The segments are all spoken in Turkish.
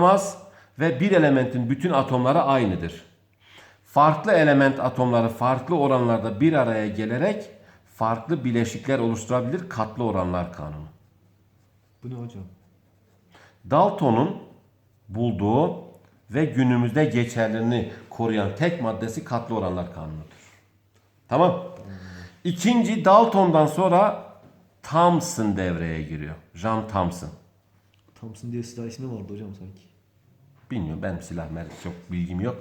olamaz ve bir elementin bütün atomları aynıdır. Farklı element atomları farklı oranlarda bir araya gelerek farklı bileşikler oluşturabilir katlı oranlar kanunu. Bu ne hocam? Dalton'un bulduğu ve günümüzde geçerliliğini koruyan tek maddesi katlı oranlar kanunudur. Tamam. İkinci Dalton'dan sonra Thomson devreye giriyor. John Thomson. Thompson diye silah ismi vardı hocam sanki. Bilmiyorum benim silah mer çok bilgim yok.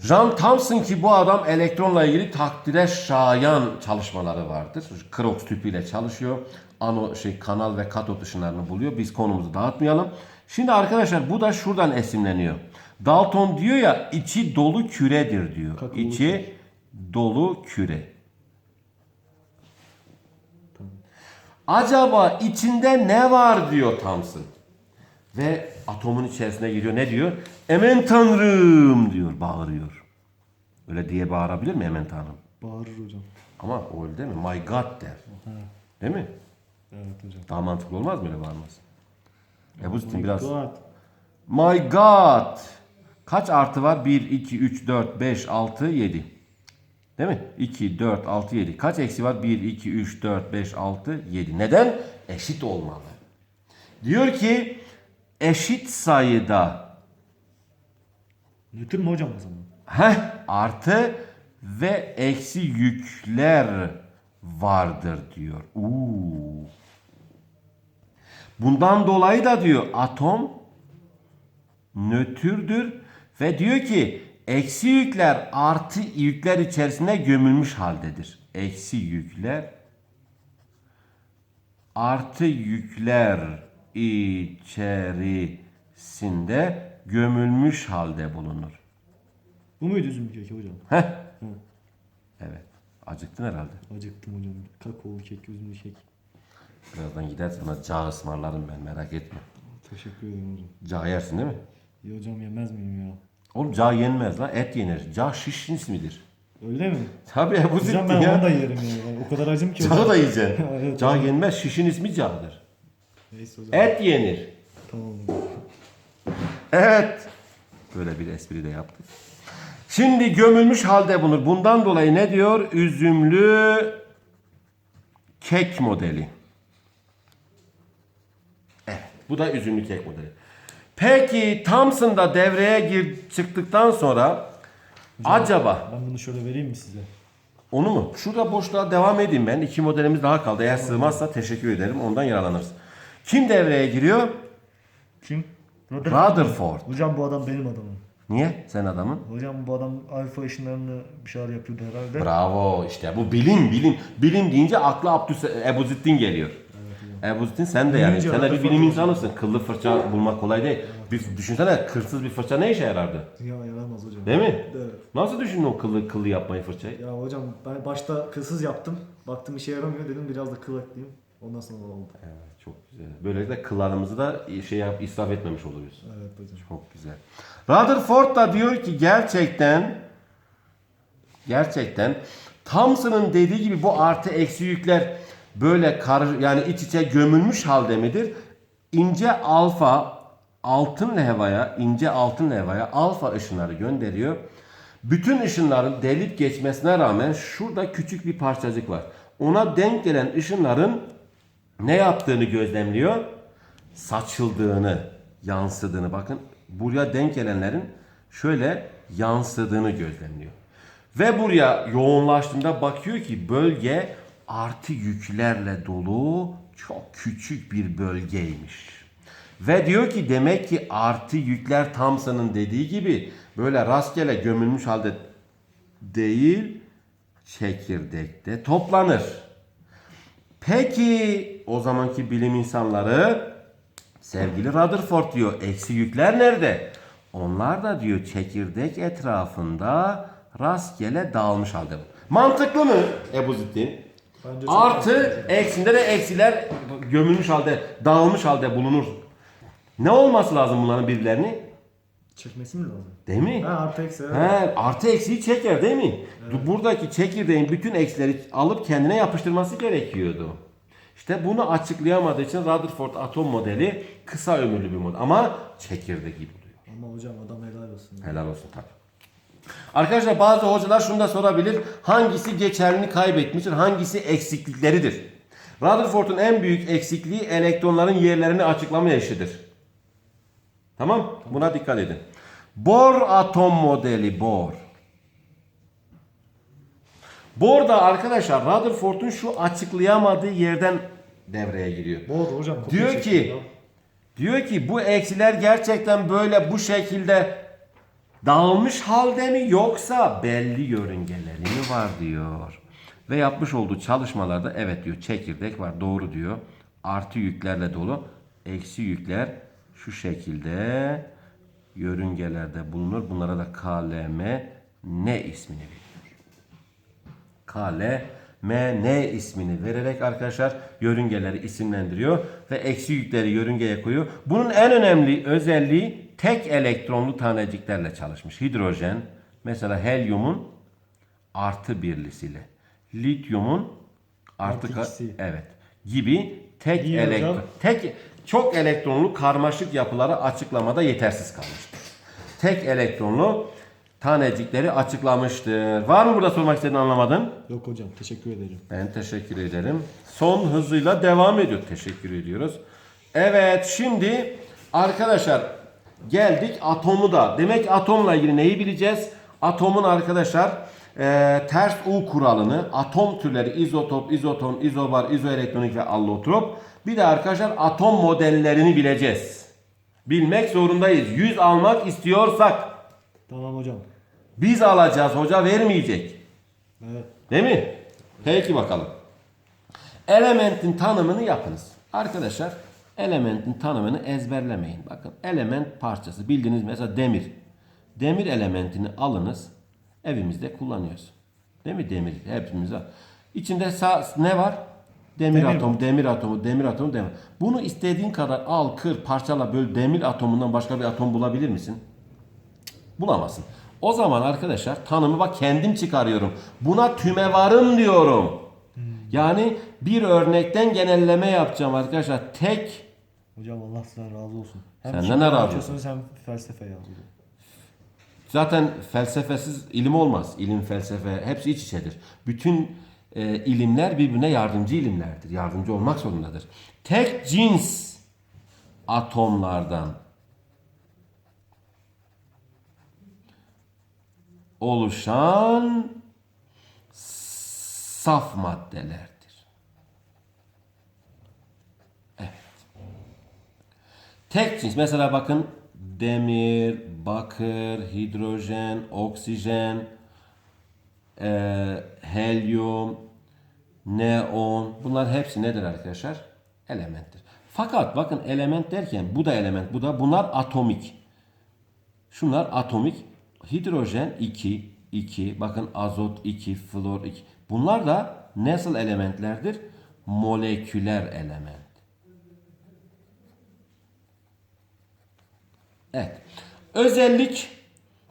John Thomson ki bu adam elektronla ilgili takdire şayan çalışmaları vardır. Krox tüpüyle çalışıyor. Ano şey kanal ve katot ışınlarını buluyor. Biz konumuzu dağıtmayalım. Şimdi arkadaşlar bu da şuradan esinleniyor. Dalton diyor ya içi dolu küredir diyor. Kakaolu içi dolu küre. Acaba içinde ne var diyor Thomson. Ve atomun içerisine giriyor. Ne diyor? Emen tanrım diyor. Bağırıyor. Öyle diye bağırabilir mi emen tanrım? Bağırır hocam. Ama öyle değil mi? My God der. Değil mi? Evet hocam. Daha mantıklı olmaz mı öyle bağırması? Ebu Zitin My biraz. God. My God. Kaç artı var? 1, 2, 3, 4, 5, 6, 7. Değil mi? 2, 4, 6, 7. Kaç eksi var? 1, 2, 3, 4, 5, 6, 7. Neden? Eşit olmalı. Diyor ki eşit sayıda Nötr mü hocam o zaman? heh, artı ve eksi yükler vardır diyor. Uuu. Bundan dolayı da diyor atom nötrdür ve diyor ki eksi yükler artı yükler içerisinde gömülmüş haldedir. Eksi yükler artı yükler içerisinde gömülmüş halde bulunur. Bu muydu üzüm keki hocam? Heh. Hı. Evet. Acıktın herhalde. Acıktım hocam. Kakaolu kek, üzümlü kek. Birazdan gidersen sana cağ ısmarlarım ben merak etme. Teşekkür ederim hocam. Cağ yersin değil mi? İyi hocam yemez miyim ya? Oğlum cağ yenmez lan et yenir. Cağ şişin ismidir. Öyle mi? Tabii Ebu Hocam ben ya. onu da yerim ya. O kadar acım ki Cağı hocam. da yiyeceksin. Evet, Cağ yenmez şişin ismi cağdır. Neyse hocam. Et yenir. Tamam hocam. Evet. Böyle bir espri de yaptık. Şimdi gömülmüş halde bulunur. Bundan dolayı ne diyor? Üzümlü kek modeli. Evet. Bu da üzümlü kek modeli. Peki Thomson da devreye gir çıktıktan sonra acaba Ben bunu şöyle vereyim mi size? onu mu? Şurada boşluğa devam edeyim ben. İki modelimiz daha kaldı. Eğer sığmazsa teşekkür ederim. Ondan yararlanırız. Kim devreye giriyor? Kim? Rutherford. Hocam bu adam benim adamım. Niye? Sen adamın. Hocam bu adam alfa ışınlarını bir şeyler yapıyordu herhalde. Bravo işte bu bilim bilim. Bilim deyince akla Abdüs Ebu Zittin geliyor. Ebu Zittin sen de yani. Bilince Sen de bir bilim insanısın. Kıllı fırça bulmak kolay değil. Bir, düşünsene kılsız bir fırça ne işe yarardı? Ya yaramaz hocam. Değil mi? Evet. Nasıl düşündün o kıllı kıllı yapmayı fırçayı? Ya hocam ben başta kılsız yaptım. Baktım işe yaramıyor dedim biraz da kıl ekleyeyim. Ondan sonra oldu. Evet, çok güzel. Böylelikle kıllarımızı da şey yap, israf etmemiş oluyoruz. Evet hocam. Çok güzel. Rutherford da diyor ki gerçekten gerçekten Thomson'ın dediği gibi bu artı eksi yükler böyle karı yani iç içe gömülmüş halde midir? İnce alfa altın levhaya, ince altın levhaya alfa ışınları gönderiyor. Bütün ışınların delip geçmesine rağmen şurada küçük bir parçacık var. Ona denk gelen ışınların ne yaptığını gözlemliyor? Saçıldığını, yansıdığını bakın. Buraya denk gelenlerin şöyle yansıdığını gözlemliyor. Ve buraya yoğunlaştığında bakıyor ki bölge artı yüklerle dolu çok küçük bir bölgeymiş. Ve diyor ki demek ki artı yükler Thomson'ın dediği gibi böyle rastgele gömülmüş halde değil çekirdekte toplanır. Peki o zamanki bilim insanları sevgili Rutherford diyor eksi yükler nerede? Onlar da diyor çekirdek etrafında rastgele dağılmış halde. Mantıklı mı Ebu Zittin? Artı eksinde de eksiler gömülmüş halde, dağılmış halde bulunur. Ne olması lazım bunların birbirlerini? Çekmesi mi lazım? Değil mi? Ha artı eksi. evet. He, artı eksiği çeker değil mi? Buradaki çekirdeğin bütün eksileri alıp kendine yapıştırması gerekiyordu. İşte bunu açıklayamadığı için Rutherford atom modeli kısa ömürlü bir model ama çekirdek gibi oluyor. Ama hocam adam helal olsun. Helal olsun tabii. Arkadaşlar bazı hocalar şunu da sorabilir. Hangisi geçerliliğini kaybetmiştir? Hangisi eksiklikleridir? Rutherford'un en büyük eksikliği elektronların yerlerini açıklama işidir. Tamam? Buna dikkat edin. Bohr atom modeli Bohr. Bohr da arkadaşlar Rutherford'un şu açıklayamadığı yerden devreye giriyor. Bol hocam. Diyor ki ya. diyor ki bu eksiler gerçekten böyle bu şekilde dağılmış halde mi yoksa belli yörüngeleri mi var diyor. Ve yapmış olduğu çalışmalarda evet diyor çekirdek var doğru diyor. Artı yüklerle dolu. Eksi yükler şu şekilde yörüngelerde bulunur. Bunlara da KLM ne ismini veriyor. KL, M, N ismini vererek arkadaşlar yörüngeleri isimlendiriyor ve eksi yükleri yörüngeye koyuyor. Bunun en önemli özelliği tek elektronlu taneciklerle çalışmış. Hidrojen, mesela helyumun artı birlisiyle, lityumun artı, Artı evet gibi tek İyi elektron hocam. tek çok elektronlu karmaşık yapıları açıklamada yetersiz kalmıştır. Tek elektronlu tanecikleri açıklamıştır. Var mı burada sormak istediğini anlamadın? Yok hocam teşekkür ederim. Ben teşekkür ederim. Son hızıyla devam ediyor. Teşekkür ediyoruz. Evet şimdi arkadaşlar geldik atomu da. Demek atomla ilgili neyi bileceğiz? Atomun arkadaşlar e, ters U kuralını, atom türleri izotop, izoton, izobar, izoelektronik ve allotrop. Bir de arkadaşlar atom modellerini bileceğiz. Bilmek zorundayız. 100 almak istiyorsak Tamam hocam. Biz alacağız. Hoca vermeyecek. Evet. Değil mi? Peki bakalım. Elementin tanımını yapınız. Arkadaşlar elementin tanımını ezberlemeyin. Bakın element parçası bildiğiniz mesela demir. Demir elementini alınız. Evimizde kullanıyoruz. Değil mi demir? Hepimiz var. İçinde sağ, ne var? Demir, Demir atomu, demir atomu, demir atomu, demir. Bunu istediğin kadar al, kır, parçala, böl. Demir atomundan başka bir atom bulabilir misin? bulamazsın. O zaman arkadaşlar tanımı bak kendim çıkarıyorum. Buna tümevarım diyorum. Yani bir örnekten genelleme yapacağım arkadaşlar. Tek Hocam Allah sizden razı olsun. Senden şimdi de razı anlatıyorsunuz hem felsefe yazıyor. zaten felsefesiz ilim olmaz. İlim, felsefe hepsi iç içedir. Bütün e, ilimler birbirine yardımcı ilimlerdir. Yardımcı olmak zorundadır. Tek cins atomlardan oluşan saf maddelerdir. Evet. Tek cins. Mesela bakın demir, bakır, hidrojen, oksijen, eee, helyum, neon bunlar hepsi nedir arkadaşlar? Elementtir. Fakat bakın element derken bu da element, bu da bunlar atomik. Şunlar atomik. Hidrojen 2, 2. Bakın azot 2, flor 2. Bunlar da nasıl elementlerdir? Moleküler element. Evet. Özellik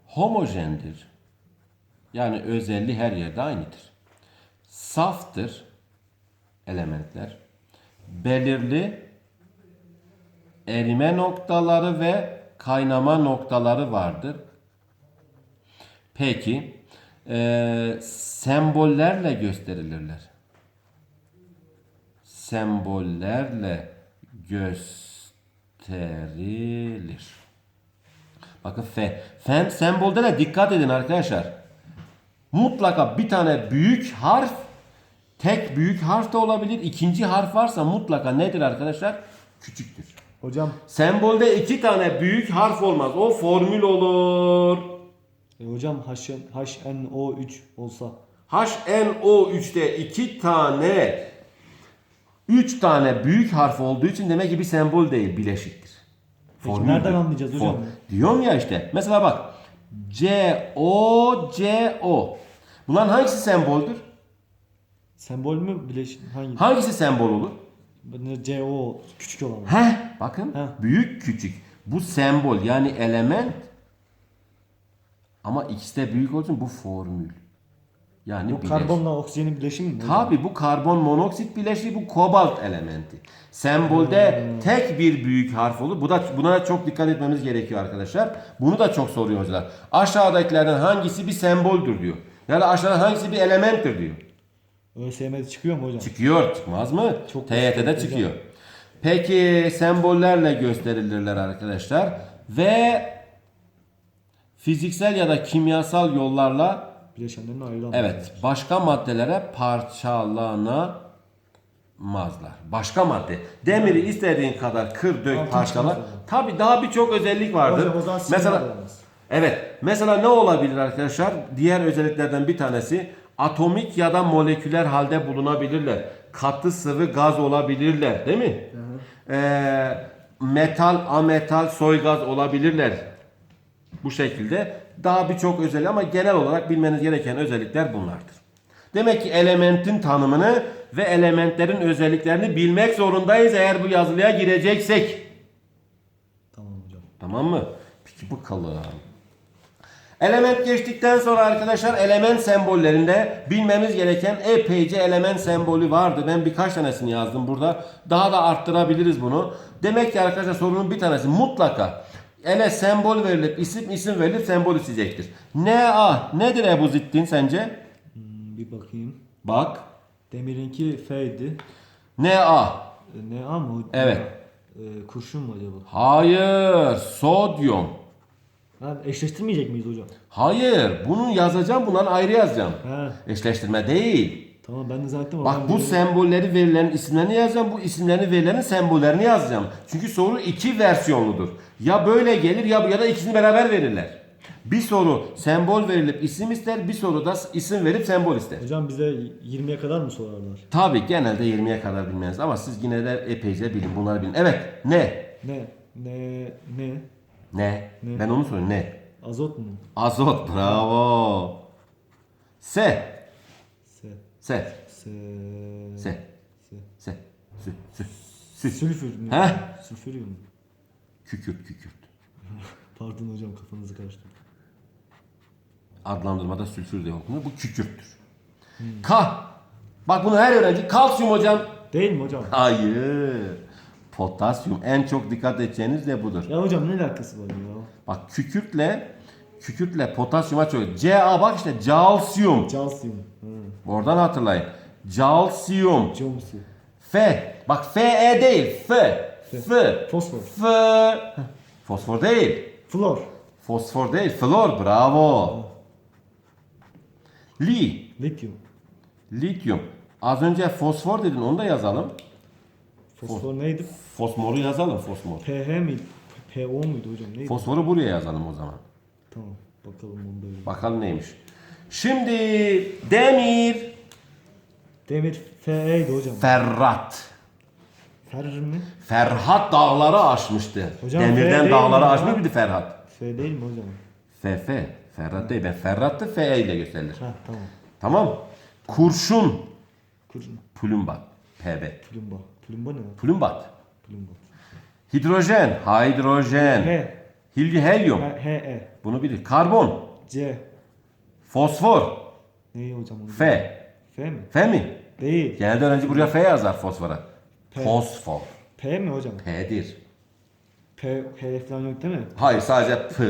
homojendir. Yani özelliği her yerde aynıdır. Saftır elementler. Belirli erime noktaları ve kaynama noktaları vardır. Peki eee, sembollerle gösterilirler. Sembollerle gösterilir. Bakın F. Fen sembolde de dikkat edin arkadaşlar. Mutlaka bir tane büyük harf tek büyük harf da olabilir. İkinci harf varsa mutlaka nedir arkadaşlar? Küçüktür. Hocam Sembolde iki tane büyük harf olmaz. O formül olur. E, hocam HN, HNO3 olsa HNO3'te iki tane üç tane büyük harf olduğu için demek ki bir sembol değil, bileşiktir. Peki nereden anlayacağız hocam? Diyorum ya işte. Mesela bak. C O C O. Bunların hangisi semboldür? sembol mü bileşin hangi? Hangisi sembol olur? Ben CO küçük olan. Heh, bakın. Heh. Büyük küçük. Bu sembol yani element ama ikisi de büyük için bu formül. Yani Bu bileş. karbonla oksijenin bileşimi mi? hocam? Tabi bu karbon monoksit bileşiği bu kobalt elementi. Sembolde tek bir büyük harf olur. Bu da buna çok dikkat etmemiz gerekiyor arkadaşlar. Bunu da çok soruyor hocalar. Aşağıdakilerden hangisi bir semboldür diyor. Yani aşağıda hangisi bir elementtir diyor. ÖSYM'de çıkıyor mu hocam? Çıkıyor çıkmaz mı? Çok TYT'de çıkıyor. Peki sembollerle gösterilirler arkadaşlar. Ve fiziksel ya da kimyasal yollarla Bileşenlerin ayrılan. Evet, başka maddelere parçalanamazlar. Başka madde. Demiri istediğin kadar kır, dök, Altın parçala. Tabii daha birçok özellik vardır. Hocam o zaman mesela. Evet, mesela ne olabilir arkadaşlar? Diğer özelliklerden bir tanesi atomik ya da moleküler halde bulunabilirler. Katı sıvı gaz olabilirler, değil mi? Ee, metal, ametal, soy gaz olabilirler. Bu şekilde daha birçok özellik ama genel olarak bilmeniz gereken özellikler bunlardır. Demek ki elementin tanımını ve elementlerin özelliklerini bilmek zorundayız eğer bu yazılıya gireceksek. Tamam hocam. Tamam mı? Peki bakalım. Element geçtikten sonra arkadaşlar element sembollerinde bilmemiz gereken epeyce element sembolü vardı. Ben birkaç tanesini yazdım burada. Daha da arttırabiliriz bunu. Demek ki arkadaşlar sorunun bir tanesi mutlaka ele sembol verilip isim isim verilip sembol isteyecektir. Na nedir Ebu Zittin sence? Hmm, bir bakayım. Bak. Demirinki F'ydi. Na. E, Ne A mı? Evet. E, kurşun mu acaba? Hayır. Sodyum. Ha, eşleştirmeyecek miyiz hocam? Hayır. Bunu yazacağım. Bunları ayrı yazacağım. He. Eşleştirme değil. Tamam ben de zannettim. Bak bu sembolleri verilen isimlerini yazacağım. Bu isimlerini verilenin sembollerini yazacağım. Çünkü soru iki versiyonludur. Ya böyle gelir ya ya da ikisini beraber verirler. Bir soru sembol verilip isim ister, bir soru da isim verip sembol ister. Hocam bize 20'ye kadar mı sorarlar? Tabi genelde 20'ye kadar bilmeniz ama siz yine de epeyce bilin. Bunları bilin. Evet. Ne? Ne? Ne? Ne? Ne? Ne? Ben onu soruyorum. Ne? Azot mu? Azot. Bravo. Se. Se. Se. Se. Se. Sü. Sü. Sü. Sülfür mü? Heh. Sülfüryum mu? Kükürt kükürt. Pardon hocam kafanızı karıştırdım. adlandırmada sülfür diye okunuyor. Bu kükürttür. K. Bak bunu her öğrenci kalsiyum hocam. Değil mi hocam? Hayır. Potasyum. En çok dikkat edeceğiniz de budur. Ya hocam ne alakası var ya? Bak kükürtle kükürtle potasyuma çok. Ca bak işte calsiyum. Calcium. Ha. Oradan hatırlayın. Calsiyum. Calcium. F. Bak F E değil. F. F. Fosfor. F. Fosfor değil. Flor. Fosfor değil. Flor. Bravo. Li. Lityum. Lityum. Az önce fosfor dedin onu da yazalım. Fosfor neydi? Fosmoru yazalım fosmor. PH miydi? PO muydu hocam? Neydi? Fosforu buraya yazalım o zaman. Tamam. Bakalım onu da öyle. Bakalım neymiş. Şimdi demir, Demir FE'ydi hocam. ferrat. Fer mi? Ferhat dağları aşmıştı. Hocam, F Demirden değil dağları mi ya? aşmış mıydı Ferhat? F değil mi hocam? F, F. Ferhat değil. Ben Ferhat'tı F ile gösterilir. Ha tamam. Tamam. Kurşun. Kurşun. Plumbat. PB. Plumba. Plumba ne? lan? Plumbat. Plumba. Hidrojen. Hidrojen. H. Helyum. H, H, E. Bunu bilir. Karbon. C. Fosfor. Neyi hocam onu? F. F mi? F mi? Değil. Genelde öğrenci buraya F yazar fosfora. P. Fosfor. P mi hocam? P'dir. P, P falan yok değil mi? Hayır sadece P.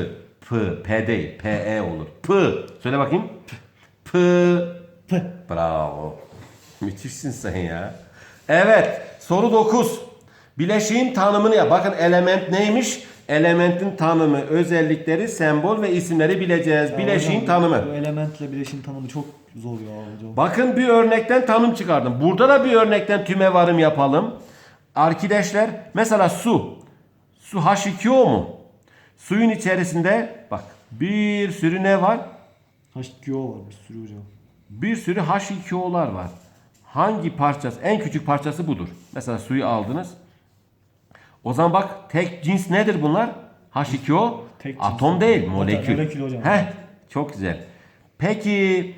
P. P değil. P E olur. P. Söyle bakayım. P. P. Bravo. Müthişsin sen ya. Evet. Soru 9. Bileşiğin tanımını yap. Bakın element neymiş? Elementin tanımı, özellikleri, sembol ve isimleri bileceğiz. Ya Bileşiğin hocam, tanımı. Bu elementle bileşin tanımı çok zor ya hocam. Bakın bir örnekten tanım çıkardım. Burada da bir örnekten tüme varım yapalım. Arkadaşlar mesela su. Su H2O mu? Suyun içerisinde bak bir sürü ne var? H2O var bir sürü hocam. Bir sürü H2O'lar var. Hangi parçası? En küçük parçası budur. Mesela suyu aldınız. O zaman bak tek cins nedir bunlar? H2O Tek cins. atom değil molekül. Molekül hocam. Heh, çok güzel. Peki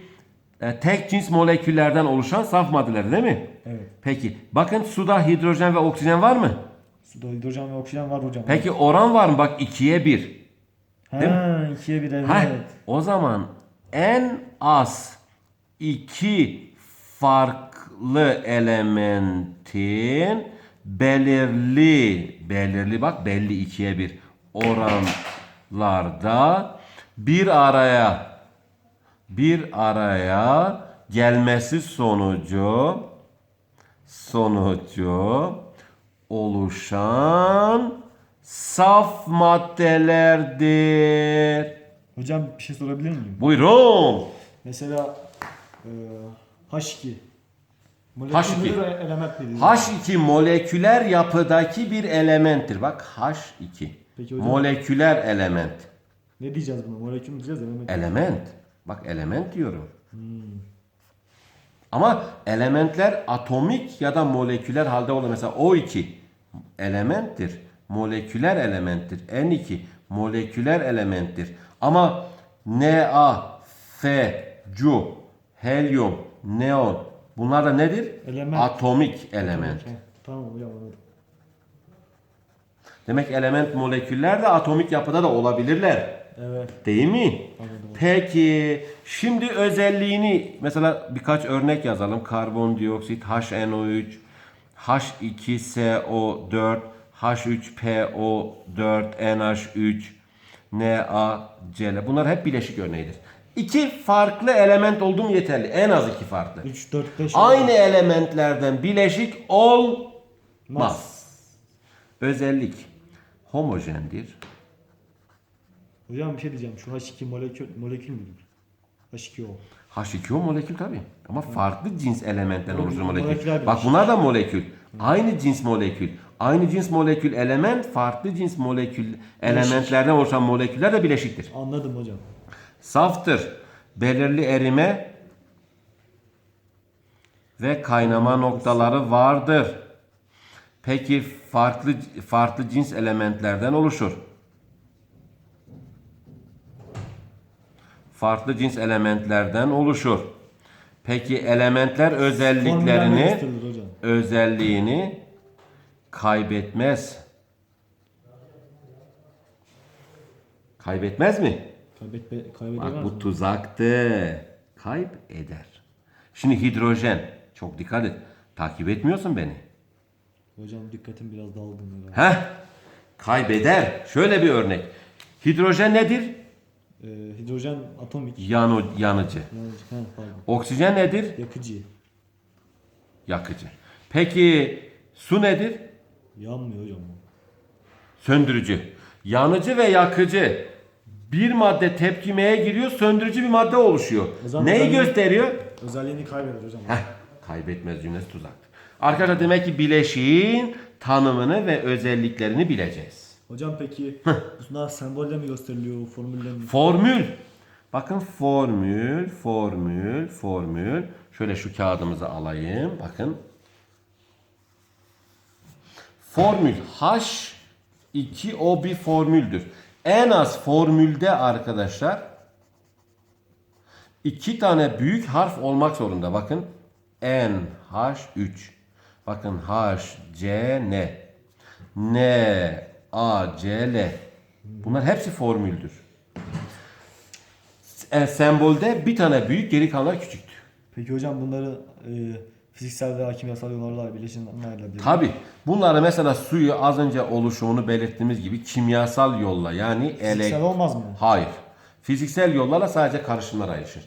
e, tek cins moleküllerden oluşan saf maddeler değil mi? Evet. Peki bakın suda hidrojen ve oksijen var mı? Suda hidrojen ve oksijen var hocam. Peki oran var mı? Bak 2'ye 1. ha, ikiye bir evet. Heh, o zaman en az iki farklı elementin belirli belirli bak belli ikiye bir oranlarda bir araya bir araya gelmesi sonucu sonucu oluşan saf maddelerdir. Hocam bir şey sorabilir miyim? Buyurun. Mesela e, H2. Molekül H2. nedir, element nedir? H2 moleküler yapıdaki bir elementtir. Bak H2. Peki hocam. Moleküler element. Ne diyeceğiz buna? Molekül mü diyeceğiz, element? Element. Bak element diyorum. Ama elementler atomik ya da moleküler halde olur. Mesela O2 elementtir. Moleküler elementtir. N2 moleküler elementtir. Ama Na, F, Cu, helyum, neon bunlar da nedir? Element. Atomik element. Tamam hocam anladım. Demek element moleküller de atomik yapıda da olabilirler. Evet. Değil mi? Anladım. Peki şimdi özelliğini mesela birkaç örnek yazalım. Karbondioksit HNO3, H2SO4, H3PO4, NH3, NaCl. Bunlar hep bileşik örneğidir. İki farklı element olduğum yeterli. En az iki farklı. 3, 4, 5. Aynı elementlerden bileşik olmaz. Özellik homojendir. Hocam bir şey diyeceğim. Şu H2 molekül, molekül müdür? H2O. H2O molekül tabi. Ama farklı cins elementten oluşur molekül. Bak bunlar da molekül. Aynı cins molekül. Aynı cins molekül element farklı cins molekül elementlerden oluşan moleküller de bileşiktir. Anladım hocam. Saftır. Belirli erime ve kaynama noktaları vardır. Peki farklı farklı cins elementlerden oluşur. Farklı cins elementlerden oluşur. Peki elementler özelliklerini özelliğini kaybetmez. Kaybetmez mi? Kaybetme, kaybedemez Bak bu mi? tuzaktı. Kayıp eder. Şimdi hidrojen. Çok dikkat et. Takip etmiyorsun beni. Hocam dikkatim biraz dalgın. herhalde. Heh. Kaybeder. Şöyle bir örnek. Hidrojen nedir? Ee, hidrojen atomik. Yanu, yanıcı. Yani, ha, pardon. Oksijen nedir? Yakıcı. Yakıcı. Peki su nedir? Yanmıyor hocam bu. Söndürücü. Yanıcı ve yakıcı. Bir madde tepkimeye giriyor, söndürücü bir madde oluşuyor. Zaman Neyi gösteriyor? Özelliğini kaybeder hocam. Heh, kaybetmez cümlesi tuzaktır. Arkadaşlar demek ki bileşiğin tanımını ve özelliklerini bileceğiz. Hocam peki bunlar sembolle mi gösteriliyor, formülle mi? Formül. Bakın formül, formül, formül. Şöyle şu kağıdımızı alayım. Bakın. Formül H2O bir formüldür. En az formülde arkadaşlar iki tane büyük harf olmak zorunda. Bakın NH3. Bakın HCN. NaCl. Bunlar hepsi formüldür. E, sembolde bir tane büyük geri kalanlar küçüktür. Peki hocam bunları e, fiziksel veya kimyasal yollarla bileşimlerle bilir. Tabi bunları mesela suyu az önce oluşumunu belirttiğimiz gibi kimyasal yolla yani Fiziksel elek olmaz mı? Hayır. Fiziksel yollarla sadece karışımlar ayrışır.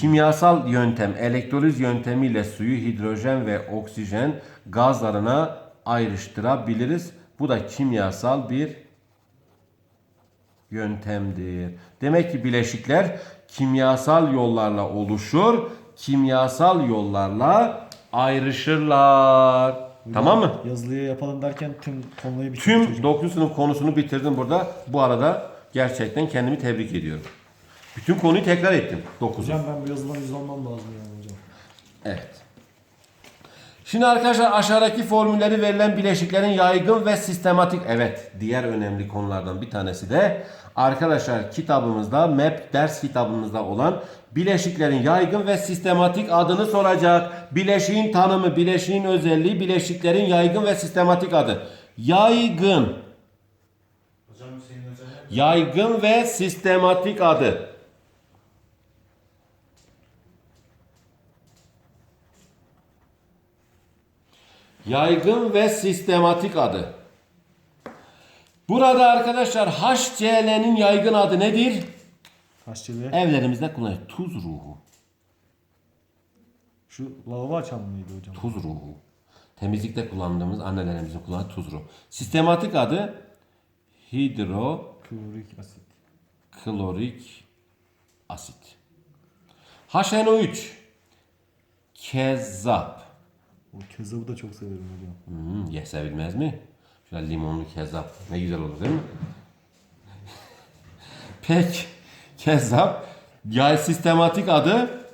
Kimyasal yöntem, elektroliz yöntemiyle suyu hidrojen ve oksijen gazlarına ayrıştırabiliriz. Bu da kimyasal bir yöntemdir. Demek ki bileşikler kimyasal yollarla oluşur, kimyasal yollarla ayrışırlar. Tamam mı? Yazılıyı yapalım derken tüm konuyu bitirdik Tüm hocam. 9. sınıf konusunu bitirdim burada. Bu arada gerçekten kendimi tebrik ediyorum. Bütün konuyu tekrar ettim. 9'u. Hocam ben bu yazılan yüz almam lazım yani hocam. Evet. Şimdi arkadaşlar aşağıdaki formülleri verilen bileşiklerin yaygın ve sistematik evet diğer önemli konulardan bir tanesi de arkadaşlar kitabımızda MEP ders kitabımızda olan bileşiklerin yaygın ve sistematik adını soracak. Bileşiğin tanımı, bileşiğin özelliği, bileşiklerin yaygın ve sistematik adı. Yaygın. Yaygın ve sistematik adı. Yaygın ve sistematik adı. Burada arkadaşlar HCl'nin yaygın adı nedir? Haşçeli. Evlerimizde kullanıyoruz. Tuz ruhu. Şu lavabo açan mıydı hocam? Tuz ruhu. Temizlikte kullandığımız annelerimizin kullandığı tuz ruhu. Sistematik adı hidroklorik Klorik asit. asit. HNO3 kezzap. O kezzabı da çok severim hocam. Hmm, ye sevilmez mi? Şöyle limonlu kezzap. Ne güzel olur değil mi? Pek kezzap. Yay sistematik adı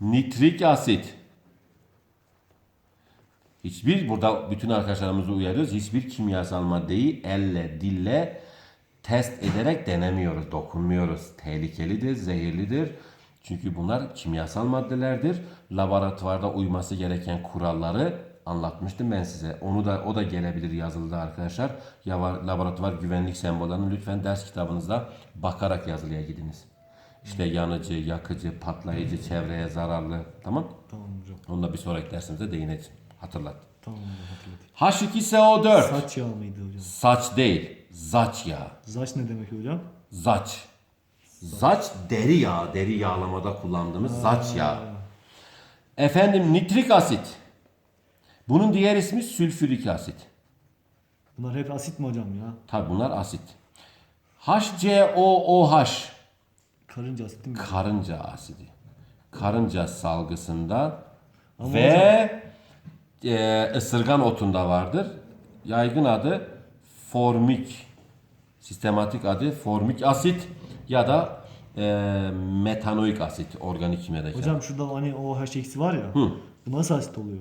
nitrik asit. Hiçbir burada bütün arkadaşlarımızı uyarıyoruz. Hiçbir kimyasal maddeyi elle, dille test ederek denemiyoruz, dokunmuyoruz. Tehlikelidir, zehirlidir. Çünkü bunlar kimyasal maddelerdir. Laboratuvarda uyması gereken kuralları anlatmıştım ben size. Onu da o da gelebilir yazılıda arkadaşlar. Ya var- laboratuvar güvenlik sembollerini lütfen ders kitabınızda bakarak yazılıya gidiniz. İşte yanıcı, yakıcı, patlayıcı, çevreye zararlı. Tamam? Tamam hocam. Onu da bir sonraki dersimizde değineceğim. Hatırlat. Tamam hocam hatırlatayım. H2SO4. Saç yağı mıydı hocam? Saç değil, zaç yağı. Zaç ne demek hocam? Zaç. Zaç deri yağı, deri yağlamada kullandığımız zaç yağı. Efendim nitrik asit. Bunun diğer ismi sülfürik asit. Bunlar hep asit mi hocam ya? Tabi bunlar asit. HCOOH Karınca asit değil mi? karınca asidi. Karınca salgısında ve e, ısırgan otunda vardır. Yaygın adı formik. Sistematik adı formik asit ya da e, metanoik asit organik kimyadaki. Hocam şurada hani o H eksi var ya. Bu nasıl asit oluyor?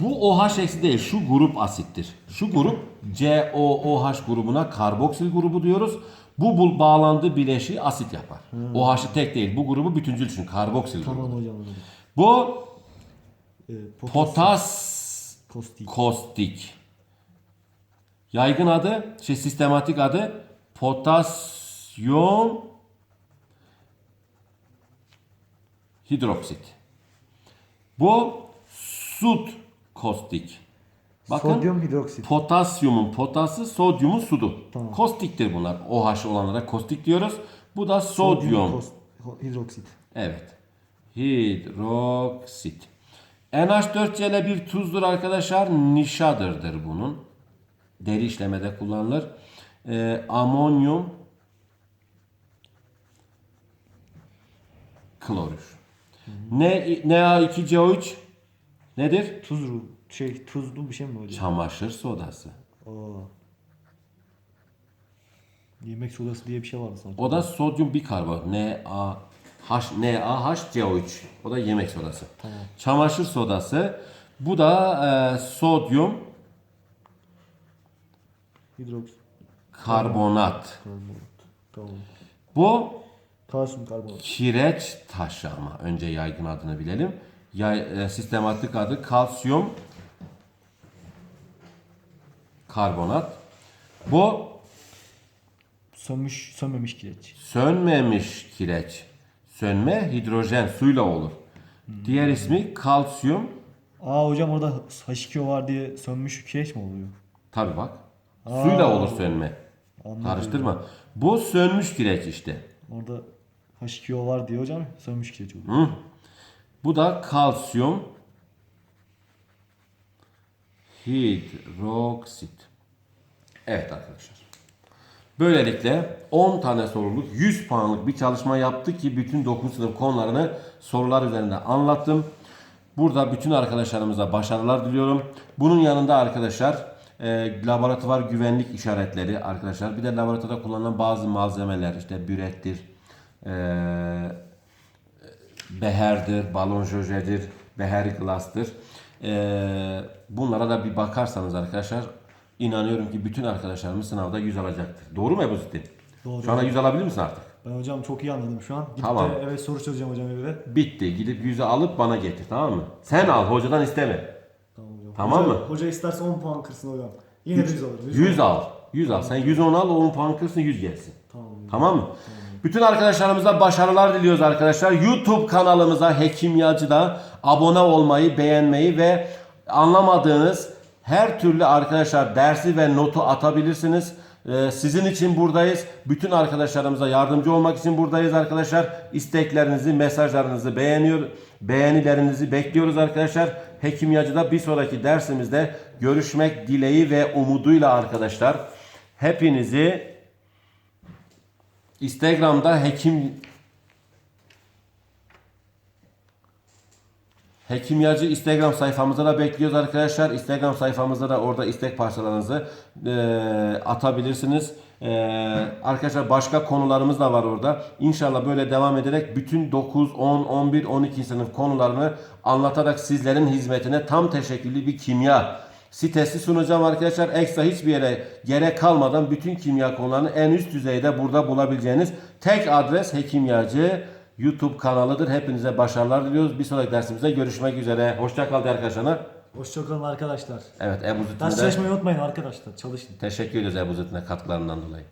Bu OH eksi değil şu grup asittir. Şu grup COOH grubuna karboksil grubu diyoruz. Bu bul bağlandığı bileşiği asit yapar. OH'ı tek değil bu grubu bütüncül düşün karboksil grubu. Tamam hocam hocam. Bu Ee, potas, potas kostik. kostik. Yaygın adı, şey sistematik adı potasyum hidroksit. Bu sud kostik. Bakın Sodyum hidroksit. potasyumun potası, sodyumun sudu. Tamam. Kostiktir bunlar. OH olanlara kostik diyoruz. Bu da sodyum. ho- hidroksit. Evet. Hidroksit. NH4Cl bir tuzdur arkadaşlar. Nişadırdır bunun. Deri işlemede kullanılır. Ee, amonyum klorür. Ne Na2CO3 nedir? Tuz ru- şey tuzlu bir şey mi hocam? Çamaşır sodası. Aa. Yemek sodası diye bir şey vardı sanki. O da sodyum bikarbonat. Na H NaHCO3. O da yemek sodası. Tamam. Çamaşır sodası. Bu da e, sodyum Hidroksit. karbonat. Karbonat. Tamam. Bu Kalsiyum karbonat. kireç taşı ama önce yaygın adını bilelim. Yay, e, sistematik adı kalsiyum karbonat. Bu Sönmüş, sönmemiş kireç. sönmemiş kireç. Sönme hidrojen suyla olur. Diğer ismi kalsiyum. Aa hocam orada H2O var diye sönmüş kireç mi oluyor? Tabi bak. Suyla olur sönme. Anladım. Karıştırma. Bu sönmüş kireç işte. Orada H2O var diye hocam sönmüş kireç oluyor. Hı? Bu da kalsiyum hidroksit. Evet arkadaşlar. Böylelikle 10 tane soruluk 100 puanlık bir çalışma yaptık ki bütün 9 sınıf konularını sorular üzerinde anlattım. Burada bütün arkadaşlarımıza başarılar diliyorum. Bunun yanında arkadaşlar e, laboratuvar güvenlik işaretleri arkadaşlar bir de laboratuvarda kullanılan bazı malzemeler işte bürettir, e, beherdir, balon jöjedir, beher glastır. Ee, bunlara da bir bakarsanız arkadaşlar inanıyorum ki bütün arkadaşlarımız sınavda 100 alacaktır. Doğru mu Ebu Zittin? Doğru. Şu anda 100 alabilir misin artık? Ben hocam çok iyi anladım şu an. Gidip Tamam. de eve soru çözeceğim hocam evde. Bitti. Gidip 100'ü alıp bana getir tamam mı? Sen al hocadan isteme. Tamam hocam. Tamam hoca, mı? Hoca isterse 10 puan kırsın hocam. Yine de 100 alır. 100 al. 100 al. Sen 110 al 10 puan kırsın 100 gelsin. Tamam hocam. Tamam mı? Bütün arkadaşlarımıza başarılar diliyoruz arkadaşlar. YouTube kanalımıza Hekimyacı'da abone olmayı, beğenmeyi ve Anlamadığınız her türlü arkadaşlar dersi ve notu atabilirsiniz. Ee, Sizin için buradayız. Bütün arkadaşlarımıza yardımcı olmak için buradayız arkadaşlar. İsteklerinizi, mesajlarınızı beğeniyor, beğenilerinizi bekliyoruz arkadaşlar. Hekimyacı'da bir sonraki dersimizde görüşmek dileği ve umuduyla arkadaşlar. Hepinizi Instagram'da hekim Hekimyacı Instagram sayfamızda da bekliyoruz arkadaşlar. Instagram sayfamızda da orada istek parçalarınızı e, atabilirsiniz. E, arkadaşlar başka konularımız da var orada. İnşallah böyle devam ederek bütün 9, 10, 11, 12 sınıf konularını anlatarak sizlerin hizmetine tam teşekküllü bir kimya sitesi sunacağım arkadaşlar. Ekstra hiçbir yere gerek kalmadan bütün kimya konularını en üst düzeyde burada bulabileceğiniz tek adres Hekimyacı YouTube kanalıdır. Hepinize başarılar diliyoruz. Bir sonraki dersimizde görüşmek üzere. Hoşça kalın arkadaşlar. Hoşçakalın arkadaşlar. Evet Ebu Züttin'e Ders de çalışmayı unutmayın arkadaşlar. Çalışın. teşekkür ediyoruz Ebu Züttin'e katkılarından dolayı.